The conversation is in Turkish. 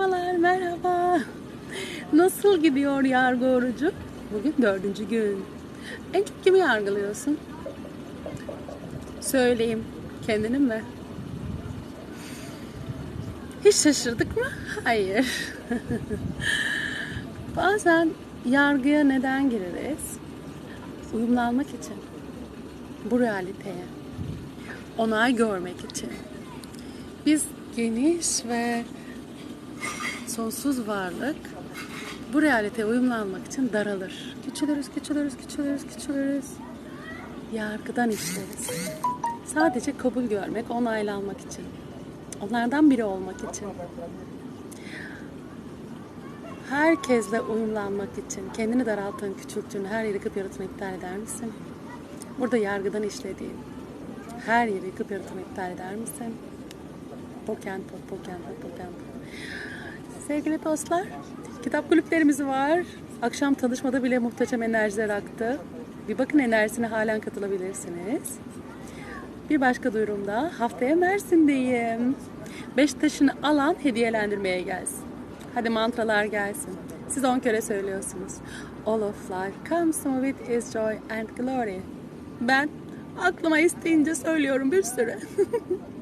Merhabalar, merhaba. Nasıl gidiyor yargı orucu? Bugün dördüncü gün. En çok kimi yargılıyorsun? Söyleyeyim, kendini mi? Hiç şaşırdık mı? Hayır. Bazen yargıya neden gireriz? Uyumlanmak için. Bu realiteye. Onay görmek için. Biz geniş ve sonsuz varlık bu realiteye uyumlanmak için daralır. Küçülürüz, küçülürüz, küçülürüz, küçülürüz. Yargıdan işleriz. Sadece kabul görmek, onaylanmak için. Onlardan biri olmak için. Herkesle uyumlanmak için kendini daralttığın, küçülttüğün her yeri yıkıp yaratmayı iptal eder misin? Burada yargıdan işlediğin her yeri yıkıp yaratmayı iptal eder misin? Poken poken poken. Sevgili dostlar, kitap kulüplerimiz var. Akşam tanışmada bile muhteşem enerjiler aktı. Bir bakın enerjisine halen katılabilirsiniz. Bir başka duyurumda haftaya Mersin'deyim. Beş taşını alan hediyelendirmeye gelsin. Hadi mantralar gelsin. Siz on kere söylüyorsunuz. All of life comes with its joy and glory. Ben aklıma isteyince söylüyorum bir sürü.